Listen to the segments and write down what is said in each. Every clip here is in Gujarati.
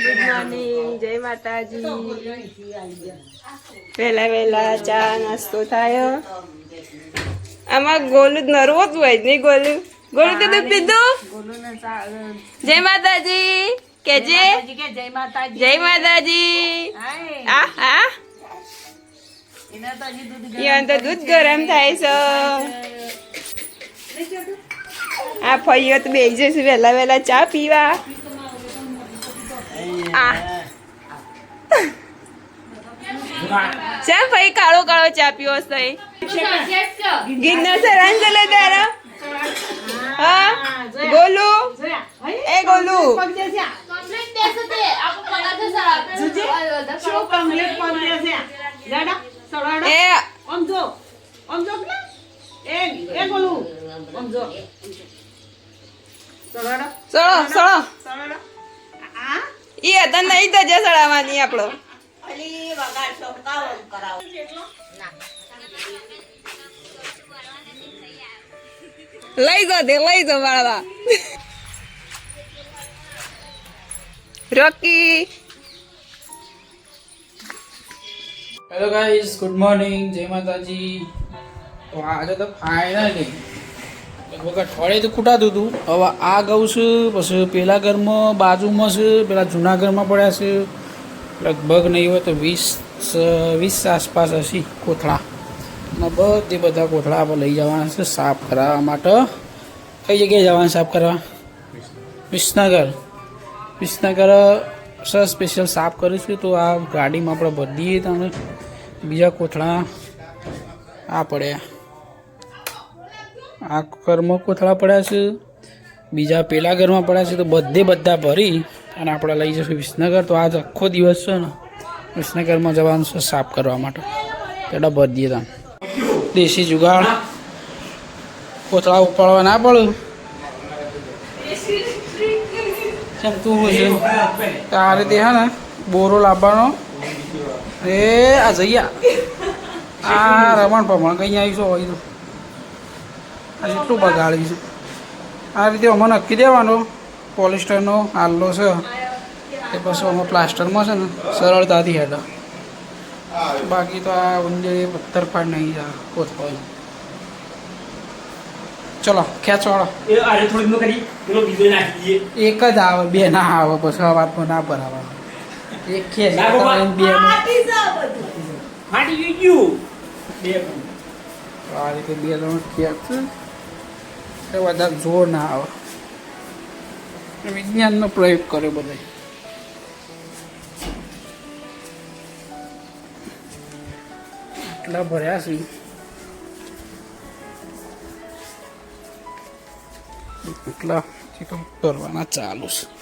ગુડ મોર્નિંગ જય માતાજી. વહેલા વહેલા ચા નાસ્તો થયો. આમાં ગોલું નરવો જ હોય નહીં ગોલું? ગોલું કીધું પીધું? જય માતાજી. કેજે? જય માતાજી. આ હા તો દૂધ ગરમ થાય છે. આ ફૈયો તો બેસી જશે. વહેલા વહેલા ચા પીવા. આ. ચા ભાઈ, કાળો કાળો ચા પીવો છે. ગિરનાર રંગ લે તારા. હા, ગોલુ. એ ગોલુ. એ સડાવવાની આપણો. લઈ જો તે, લઈ જો વાળવા. રોકી. હેલો ગાઈઝ ગુડ મોર્નિંગ જય માતાજી. તો આજે તો ફાઇનલી લગભગ અઠવાડિયે તો ખૂટાતું હતું. હવે આ ગઉં છે, પછી પેલા ઘરમાં, બાજુમાં છે, પેલા જૂના ઘરમાં પડ્યા છે. લગભગ નહીં હોય તો વીસ વીસ આસપાસ હશે કોથળા. અને બધે બધા કોથળા આપણે લઈ જવાના છે સાફ કરાવવા માટે. કઈ જગ્યાએ જવાના સાફ કરવા? વિસનગર. વિસનગર સર સ્પેશિયલ સાફ કરીશું તો આ ગાડીમાં આપણે ભરીએ તમે બીજા કોથળા આ પડ્યા. આ ઘરમાં કોથળા પડ્યા છે. બીજા પેલા ઘરમાં પડ્યા છે તો બધે બધા ભરી. અને આપણે લઈ જઈશું વિસનગર. તો આજ આખો દિવસ છે ને, વિસનગરમાં જવાનું છે સાફ કરવા માટે. પેલા ભરી દઈએ તમે દેશી જુગાડ. કોથળા ઉપાડવા ના પડ્યું કેમ તું છે. તારે તે હે ને, બોરો લાવવાનો. એ, આ જઈયા. આ રમણ પમણ કંઈ આવીશું હોય તો. આ જેટલું બગાડીશું આ રીતે અમને નક્કી દેવાનો. પોલિસ્ટરનો આલ્લો છે. એ પછી અમે પ્લાસ્ટરમાં છે ને સરળતાથી હેડો બાકી તો આ ઊંડે પથ્થર પાડ નહીં જા કોથળો ચલો ખેંચવાડો એ આરે થોડીક નો કરી પેલો બીજો નાખી દઈએ. એક જ આવે બે ના આવે પછી આ વાત ના બરાબર એક ખેંચ બે ફાટી ગયું. બે આ રીતે બે ત્રણ ખેંચ. એ વધારે જોર ના આવે. વિજ્ઞાનનો પ્રયોગ કર્યો બધે. એટલા ભર્યા છે. એટલા કરવાના ચાલુ છે.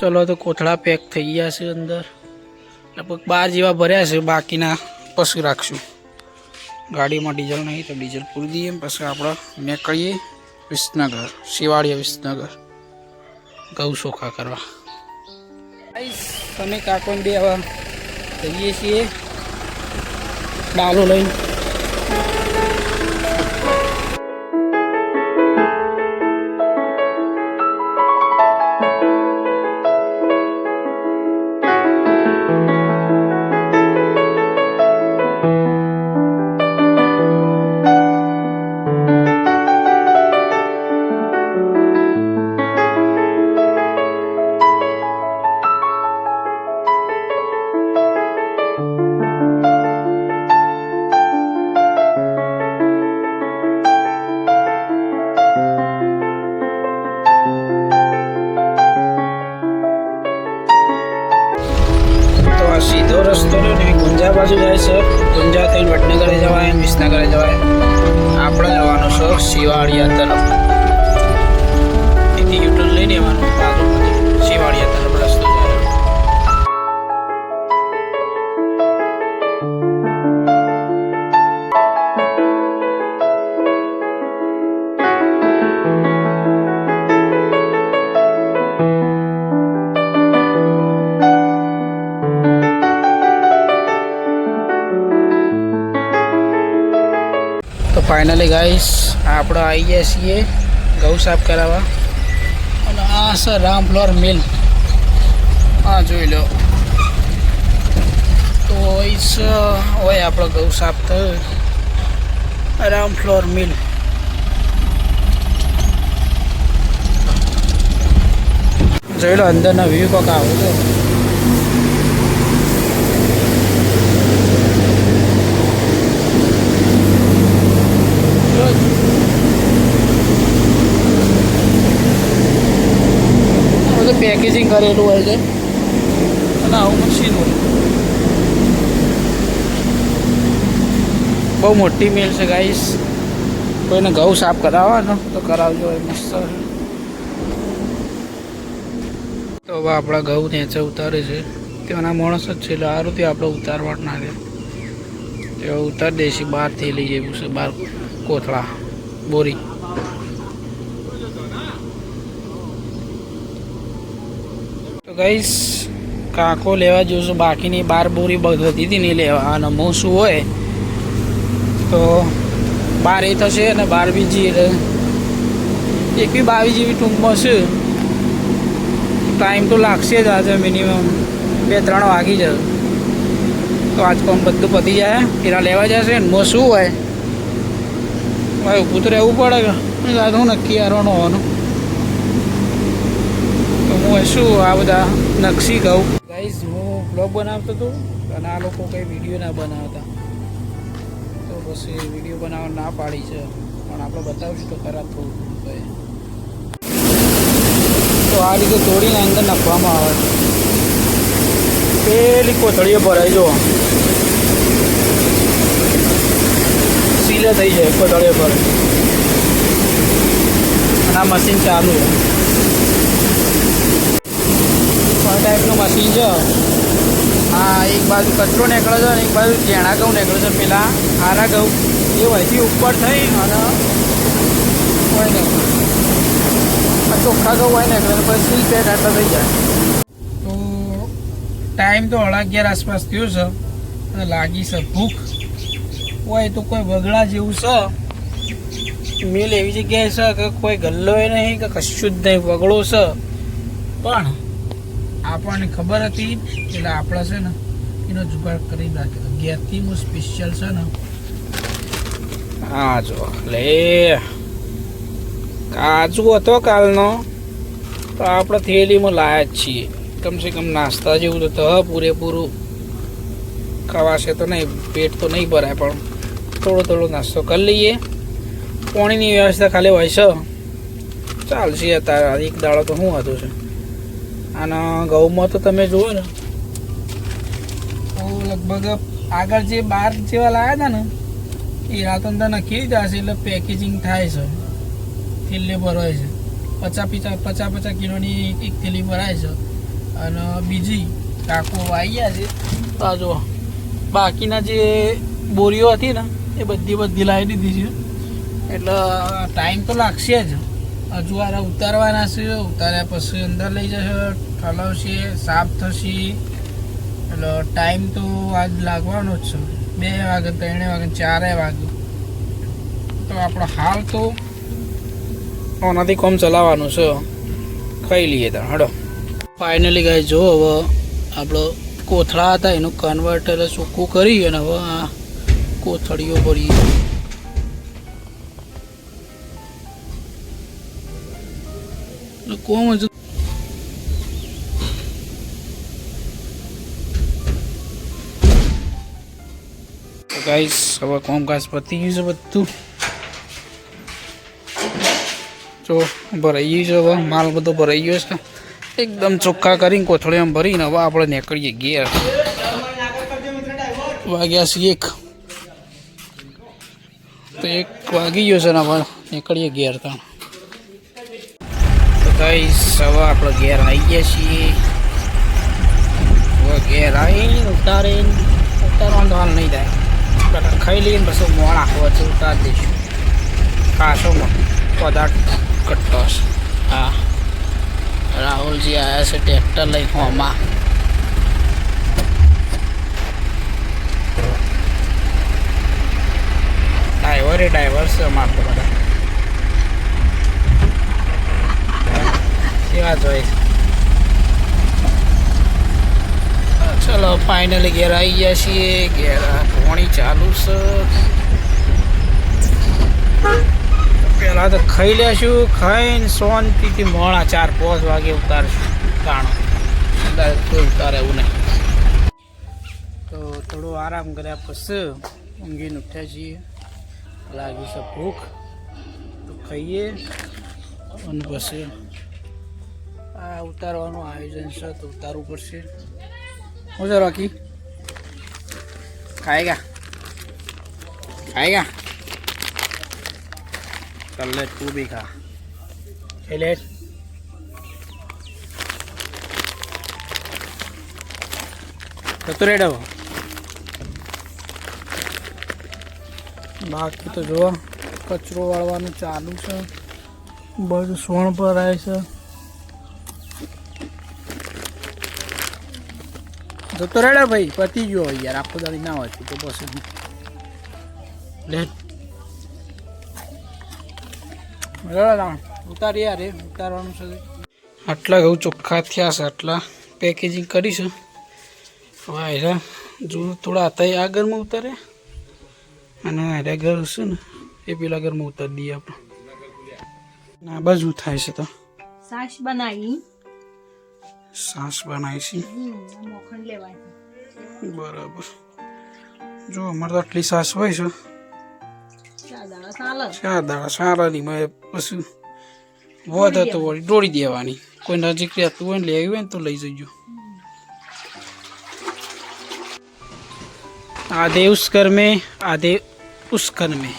ચલો, તો કોથળા પેક થઈ ગયા છે અંદર. લગભગ બાર જેવા ભર્યા છે, બાકીના પછી રાખશું. ગાડીમાં ડીઝલ નહીં, તો ડીઝલ પૂરી દઈએ પછી આપણે નીકળીએ વિસનગર શિવાળીયા વિસનગર ગૌ ચોખા કરવા. તમે કાકોને બે હવે જઈએ છીએ. ડાલો લઈને. છે શિવાળિયા તરફ ગાઈસ, આપણે આવી ગયા છીએ ગૌ સાફ કરાવવા. અને આ છે રામ ફ્લોર મિલ. હા જોઈ લો. તો હોય આપણો ગૌ સાફ થયો રામ ફ્લોર મિલ. જોઈ લો, અંદરના વ્યૂ કોક આવો તો બધું પેકેજિંગ કરેલું હોય છે. અને આવું મશીન હોય. બહુ મોટી મિલ છે ગાઈસ કોઈને ઘઉં સાફ કરાવવાનો, તો કરાવજો, એ મસ્ત તો હવે આપણા ઘઉં નીચે ઉતારે છે. તેના માણસ જ છે, એટલે સારું ત્યાં આપણે ઉતારવા નાખે તે ઉતાર દેશી બહારથી લઈ જવું છે બહાર કોથળા, બોરી. ગઈશ. કાંકો લેવા જોશું. બાકીની બાર બોરી બધી હતી નહીં લેવા. અને મોસું હોય. તો બાર એ થશે અને બાર બીજી એટલે એકવી બાવીસ જેવી ટૂંકમાં છે. ટાઈમ તો લાગશે જ આજે મિનિમમ બે ત્રણ વાગી જશે. તો આજ કોમ બધું પતી જાય. પેલા લેવા જશે ને મોસું હોય. ભાઈ, ઊભું તો રહેવું પડે. કે હું નક્કી હારવાનું હોવાનું. હું શું આ બધા નકશી કહું? ગાઈઝ હું બ્લોગ બનાવતો હતો અને આ લોકો કંઈ વીડિયો ના બનાવતા. તો પછી વીડિયો બનાવવા ના પાડી છે. પણ આપણે બતાવીશું તો ખરાબ થોડું તો તો આ રીતે તોડીને અંદર નાખવામાં આવે પેલી કોથળીઓ ભરાઈ જુઓ. સીલે થઈ જાય કોથળીઓ પર. અને આ મશીન ચાલુ છે આ ટાઈપનું મશીન છે. આ એક બાજુ કચરો નીકળે છે અને એક બાજુ ઝેણા ઘઉં નીકળે છે. પેલા આરા ઘઉં એ વહીથી ઉપર થઈ અને હોય નહીં. ચોખ્ખા ઘઉં હોય નીકળે પછી સીલ પેક આટલા થઈ જાય. તો ટાઈમ તો અગિયાર આસપાસ થયો છે અને લાગી છે ભૂખ. હોય તો કોઈ વગડા જેવું છે. મિલ એવી જગ્યાએ છે કે કોઈ ગલ્લો નહીં કે કશું જ નહીં વગડો છે. પણ આપણને ખબર હતી એટલે આપણે છે ને, એનો જુગાડ કરી નાખ્યો. ઘેરથી હું સ્પેશિયલ છે ને, હા, જો, લે. કાજુ હતો કાલનો, તો આપણે થેલીમાં લાયા જ છીએ. કમસે કમ નાસ્તા જેવું તો પૂરેપૂરું. ખવાશે તો નહીં, પેટ તો નહીં ભરાય, પણ થોડો થોડો નાસ્તો કરી લઈએ. પાણીની વ્યવસ્થા ખાલી હોય છે. ચાલશે અત્યારે, એક દાડો તો શું હતું છે. અને ઘઉંમાં તો તમે જુઓ ને. તો લગભગ આગળ જે બાર જેવા લાવ્યા હતા ને, એ રાત અંદર નખી દીધા હશે એટલે પેકેજિંગ થાય છે. થેલી ભરાય છે. પચાસ પચાસ પચાસ પચાસ કિલોની એક થેલી ભરાય છે. અને બીજી કાકો આવી ગયા છે. તો જુઓ. બાકીના જે બોરીઓ હતી ને, એ બધી બધી લાવી દીધી છે. એટલે ટાઈમ તો લાગશે જ. હજુ આરા ઉતારવાના છે, ઉતાર્યા પછી અંદર લઈ જશે, ઠલાવશે, સાફ થશે. એટલે ટાઈમ તો આજ લાગવાનો જ છે. બે વાગે, ત્રણે વાગે, ચારે વાગે. તો આપણો હાલ તો આનાથી કોમ ચલાવવાનું છે. ખાઈ લઈએ ત્યાં હડો. ફાઇનલી ગાય જો હવે આપણો કોથળા હતા, એનું કન્વર્ટર ચોખ્ખું કરી અને હવે આ કોથળીઓ ભરીએ. કોમ હજુ ગાઈસ હવે કોમકાજ પતી ગયું છે બધું. જો ભરાઈ ગયું છે હવે, માલ બધો ભરાઈ ગયો છે. એકદમ ચોખ્ખા કરીને કોથળીમાં ભરીને હવે આપણે નીકળીએ ઘેર. વાગ્યા છે એક. તો એક વાગી ગયો છે ને હવે નીકળીએ ઘેર ત્યાં તો સવા આપણે ઘેર આવી ગયા છીએ. ઘેર આવીને ઉતારીને ઉતારવાનું હાલ નહીં થાય. બટા ખાઈ લઈને પછી મોણ આખો વચ્ચે ઉતારી દઈશું. કાશો પદાર્થ કટતો હા. રાહુલજી આવ્યા છે ટ્રેક્ટર લઈ હોમાં. ડ્રાઈવર એ ડ્રાઈવર છે અમારે તો બધા વાત હોય. ચલો ફાઇનલી ઘેર આવી ગયા છીએ. ઘેર પોણી ચાલુ છે. પહેલાં તો ખાઈ લેશું, ખાઈને શાંતિથી મોડા ચાર, પાંચ વાગે ઉતારશું. તાણો. અંદર કોઈ ઉતારે એવું નહીં. તો થોડો આરામ કર્યા પછી ઊંઘીને ઉઠ્યા છીએ. લાગી છે ભૂખ. તો ખાઈએ. અને પછી આ ઉતારવાનું આયોજન છે તો ઉતારવું પડશે. હું ખાય ગયા? ખાએગા ગયા? કલ્લે તું બી ખા. ખેલે જતો રેડો બાકી તો જોવા કચરો વાળવાનું ચાલુ છે. બધું સોણ પર આવે છે. જતો રેડે ભાઈ, પતી ગયો હોય યાર, આખો દાડી ના હોય તો પછી લે. રેડા ઉતારી યાર ઉતારવાનું છે. આટલા ઘઉં ચોખ્ખા થયા છે, આટલા પેકેજિંગ કરીશું વાહ એરા જો થોડા હતા આ ઘરમાં ઉતારે. અને આ ઘર છે ને, એ પેલા ઘરમાં ઉતારી દઈએ આપણે. ના બાજુ થાય છે તો. સાસ બનાવી. સાસ બનાવી છે મોખણ લેવાય બરાબર જો અમારે તો આટલી સાસ હોય છે ચાર દાડા ચાલે ચાર દાડા સારા ની મેં પછી વધે તો વળી દોડી દેવાની કોઈ નજીક રહેતું હોય ને લેવી હોય ને તો લઈ જજો आधे उस घर में आधे उस घर में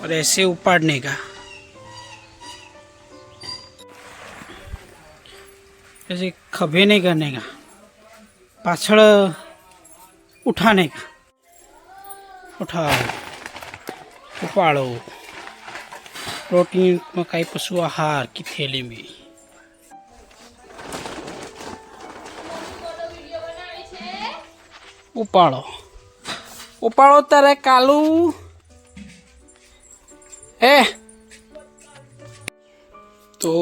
और ऐसे उपाड़ने का ऐसे खभे नहीं करने का पाछड़ उठाने का उठाओ उपाड़ो प्रोटीन मकाई पशु आहार की थैली में ઉપાડો ઉપાડો તારે કાલુ હે તો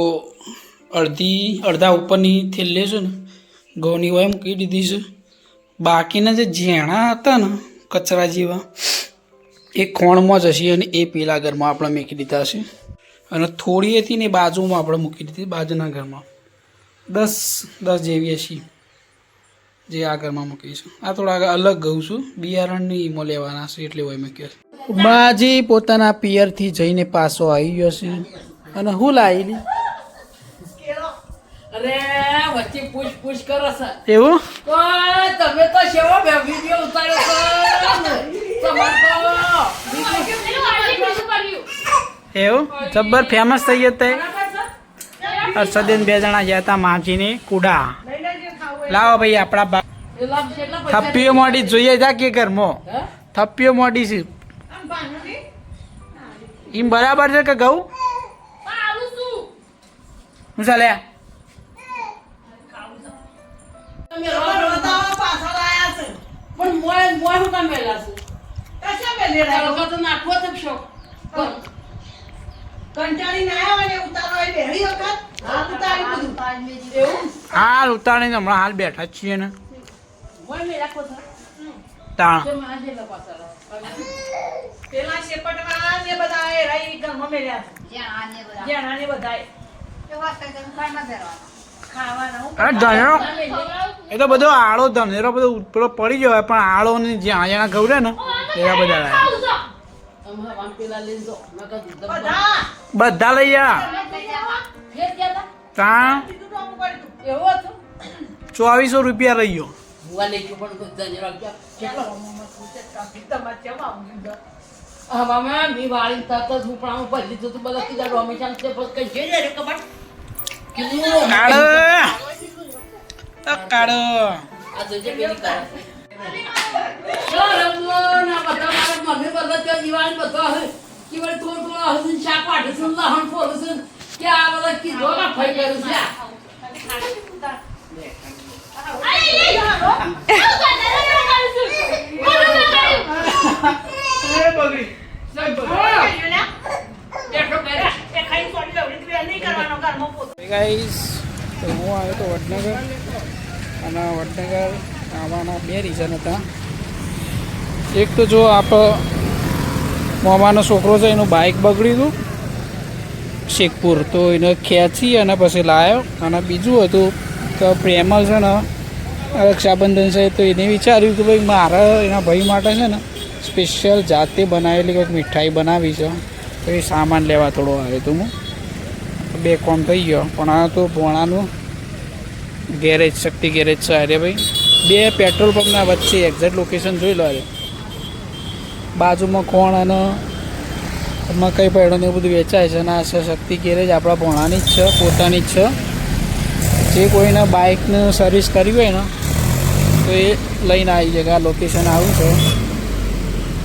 અડધી, અડધા ઉપરની થેલ્લે છે ને, ઘઉંની હોય મૂકી દીધી છે. બાકીના જે ઝેણા હતા ને, કચરા જેવા, એ ખોણમાં જ હશે અને એ પેલા ઘરમાં આપણે મૂકી દીધા છે. અને થોડી હતી ને બાજુમાં આપણે મૂકી દીધી, બાજુના ઘરમાં. દસ દસ જેવી હશે જે આ ઘરમાં મૂકીશું આ થોડા અલગ ઘઉં છું, બિયારણની ઈમો લેવાના છે એટલે હોય મૂક્યો છે. બાજી પોતાના પિયરથી જઈને પાછો આવી ગયો છે. અને હું લાવી અરે વચ્ચે પૂછ પૂછ કરો સર. એવું? તમે તો શેવો બે વીડિયો ઉતાર્યો એવું? જબ્બર ફેમસ થઈ ગયો તે. હર્ષદેન બે જણા ગયા હતા માજીની કુડા. લાવો ભાઈ આપણા બા થપ્પીઓ મોડી જોઈએ જા કે ઘરમાં. હે? થપ્પીઓ મોડી છે. એમ બરાબર છે કે ઘઉં? શું ચાલે તમે રોડ પાછળ આયા છે. પણ મોય મોય હું કામ મેલા છું? કશા મેલે રાખ્યો? તડકો તો નાખવો જ શોખ. કંટાળી ના આવ્યો ને ઉતારો એ બેહી વખત? હાથ ઉતારી બધું એવું? હાલ ઉતારીને હમણાં હાલ બેઠા જ છીએ ને. મોય તાણ. પેલા ને બધા. એ રહી મેલ્યા બધા એ તો બધો આળો ધનેરો બધો પેલો પડી ગયો પણ આળો ને જ્યાં જ્યાં ગવડે ને એવા બધા બધા. બધા લઈ જા ફેર ગયા હતો? ચોવીસો રૂપિયા રહી ગયો. પણ હવામાં મી વાળી તરત જ ઉપડામાં ભરી લીધું હતું બધા કીધા રોમેશાન તે પછી કઈ જઈ રે કબાટ કીધું કાળો કાળો આ જોજે પેલી કરે ચલો રમવો તો હું આવ્યો તો વડનગર. અને વડનગર આવવાના બે રીઝન હતા. એક તો જો આપ મામાનો છોકરો છે, એનું બાઇક બગડ્યું હતું. શેખપુર. તો એને ખેંચી અને પછી લાવ્યો અને બીજું હતું કે પ્રેમલ છે ને, રક્ષાબંધન છે, તો એને વિચાર્યું કે ભાઈ મારા એના ભાઈ માટે છે ને સ્પેશિયલ જાતે બનાવેલી કંઈક મીઠાઈ બનાવી છે. તો એ સામાન લેવા થોડો આવ્યો હતો હું. બે કોમ થઈ ગયો. પણ આ તો ભોણાનું ગેરેજ શક્તિ ગેરેજ છે અરે ભાઈ. બે પેટ્રોલ પંપના વચ્ચે એક્ઝેક્ટ લોકેશન જોઈ લો અરે બાજુમાં કોણ અને મકાઈ પેડો ને બધું વેચાય છે અને આ છે શક્તિ ગેરેજ આપણા ભોણાની જ છે, પોતાની જ છે. જે કોઈને બાઇકને સર્વિસ કરવી હોય ને, તો એ લઈને આવી જાય આ લોકેશન આવું છે.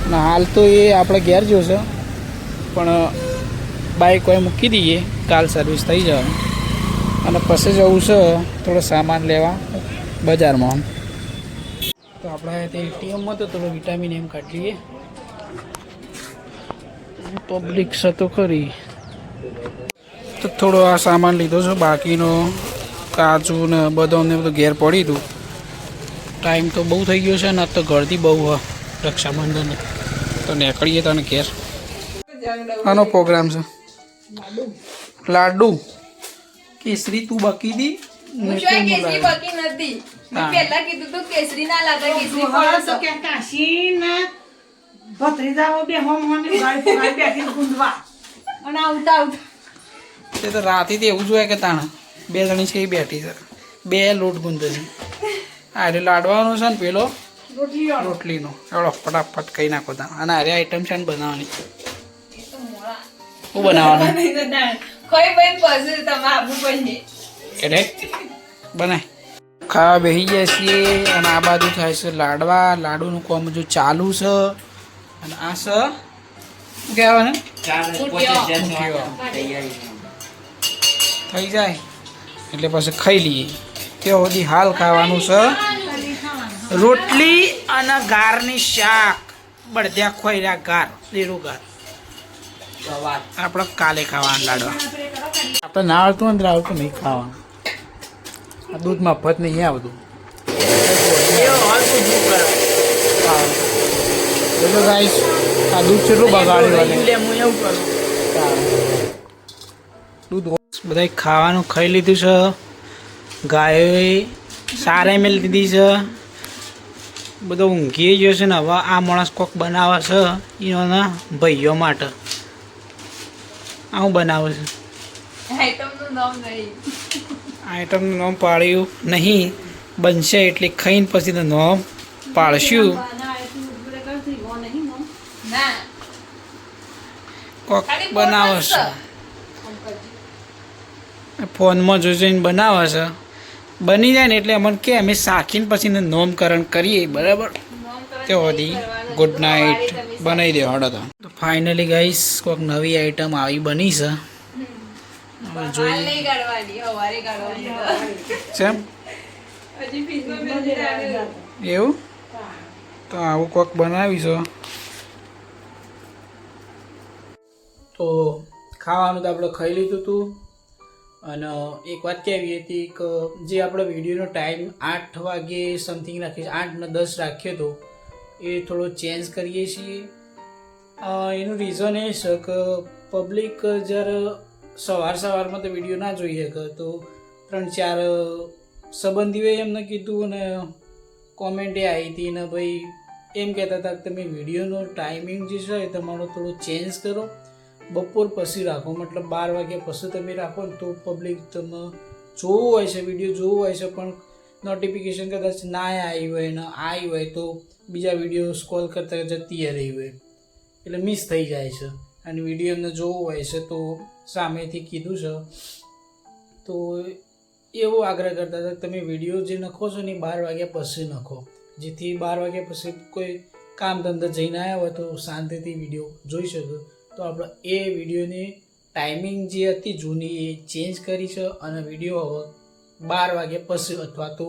અને હાલ તો એ આપણે ઘેર જોશે પણ બાઇક કોઈ મૂકી દઈએ. કાલ સર્વિસ થઈ જાય અને પછી જવું છે, થોડો સામાન લેવા બજારમાં. તો આપણે તે એટીએમમાં તો થોડો વિટામિન એમ કાઢી લઈએ. પબ્લિક છે તો ખરી. તો થોડો આ સામાન લીધો છે, બાકીનો કાજુ ને બદામ ને બધું ઘેર પડી હતું ટાઈમ તો બહુ થઈ ગયો છે ને તો ગળદી બહુ રક્ષાબંધન તો નીકળીએ તને ઘેર. આનો પ્રોગ્રામ છે. લાડુ. કેસરી તું બકી દી? કેસરી બકી નથી? પહેલા કીધું તું કેસરી ના લાવતા કેસરી તો તો. કે કાશીને ભત્રીજાઓ બે હોમ હોમ ગાડી બેઠી ગુંદવા. અને આવતા આવતા. તે તો રાતેથી એવું જ હોય કે તાણ બે જણી છે એ બેઠી છે. બે લોટ ગુંદે છે આ રે લાડવાનો છે ને પેલો રોટલીનો. ચાલો ફટાફટ કહી નાખો તા. અને આરે આઈટમ છે ને બનાવવાની. શું બનાવવાનું? ભાઈ તમે એટલે બનાય ખાવા બેસી ગયા છીએ અને આ બાજુ થાય છે લાડવા. લાડુનું કોમ જો ચાલુ છે. અને આ છે શું કહેવાય ને થઈ જાય. એટલે પછી ખાઈ લઈએ. તે સુધી હાલ ખાવાનું છે. રોટલી અને ગારની શાક. બળદ્યા ખોયરા ગાર લીલું ગાર. આપણે કાલે ખાવાના લાડવા આપણે ના આવડતું હોય ને આવડતું નહીં ખાવાનું. આ દૂધ મફત નહીં આવતું જોજો ગાઈસ આ દૂધ કેટલું બગાડ્યું દૂધ બધા ખાવાનું ખાઈ લીધું છે. ગાયોએ સારે મેલ દીધી છે. બધો ઊંઘી ગયો છે ને હવે આ માણસ કોક બનાવે છે એના ભાઈઓ માટે. આવું બનાવું છું. આઈટમનું નામ નહીં. આઈટમનું નામ પાડ્યું નહીં. બનશે એટલે ખાઈને પછી તો નામ પાડશું. કોક બનાવે છે. ફોનમાં જોઈ જોઈને બનાવે છે બની જાય ને એટલે અમને કે અમે સાખીને પછી નોમકરણ કરીએ. બરાબર? તે સુધી ગુડ નાઇટ. બનાવી દે હડો તો તો. ફાઇનલી ગાઈસ કોઈક નવી આઈટમ આવી બની છે. હવે જોઈએ. એવું? તો આવું કોક બનાવીશું તો ખાવાનું તો આપણે ખાઈ લીધું હતું અને એક વાત કહેવી હતી કે જે આપણે વિડીયોનો ટાઈમ આઠ વાગે સમથિંગ રાખીએ છીએ આઠ ને દસ રાખ્યો હતો એ થોડો ચેન્જ કરીએ છીએ. એનું રીઝન એ છે કે પબ્લિક જ્યારે સવાર સવારમાં તો વીડિયો ના જોઈ શકે, તો ત્રણ ચાર સંબંધીઓએ એમને કીધું અને કોમેન્ટે આવી હતી ને ભાઈ એમ કહેતા હતા કે તમે વિડીયોનો ટાઈમિંગ જે છે એ તમારો થોડો ચેન્જ કરો. બપોર પછી રાખો, મતલબ બાર વાગ્યા પછી તમે રાખો ને તો પબ્લિક તમે જોવું હોય છે વીડિયો જોવું હોય છે, પણ નોટિફિકેશન કદાચ ના આવી હોય ને આવી હોય તો બીજા વીડિયો સ્કોલ કરતા જતી રહી હોય. એટલે મિસ થઈ જાય છે. અને વીડિયો એમને જોવું હોય છે તો સામેથી કીધું છે. તો એવો આગ્રહ કરતા હતા તમે વીડિયો જે નખો છો ને બાર વાગ્યા પછી નખો. જેથી બાર વાગ્યા પછી કોઈ કામ ધંધા જઈને આવ્યા હોય તો શાંતિથી વીડિયો જોઈ શકો. તો આપણે એ વિડીયોની ટાઈમિંગ જે હતી જૂની એ ચેન્જ કરી છે અને વીડિયો હવે બાર વાગ્યા પછી અથવા તો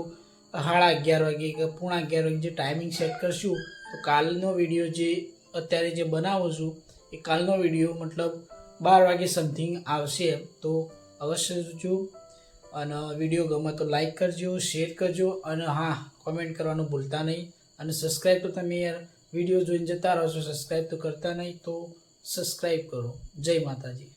સાડા અગિયાર વાગે કે પૂણા અગિયાર વાગે જે ટાઈમિંગ સેટ કરશું, તો કાલનો વીડિયો જે અત્યારે જે બનાવું છું, એ કાલનો વીડિયો મતલબ બાર વાગે સમથિંગ આવશે. તો અવશ્ય જો અને વીડિયો ગમે તો લાઈક કરજો શેર કરજો અને હા કોમેન્ટ કરવાનું ભૂલતા નહીં. અને સબસ્ક્રાઈબ તો તમે યાર વીડિયો જોઈને જતા રહો છો સબસ્ક્રાઈબ તો કરતા નહીં, તો સબસ્ક્રાઈબ કરો. જય માતાજી.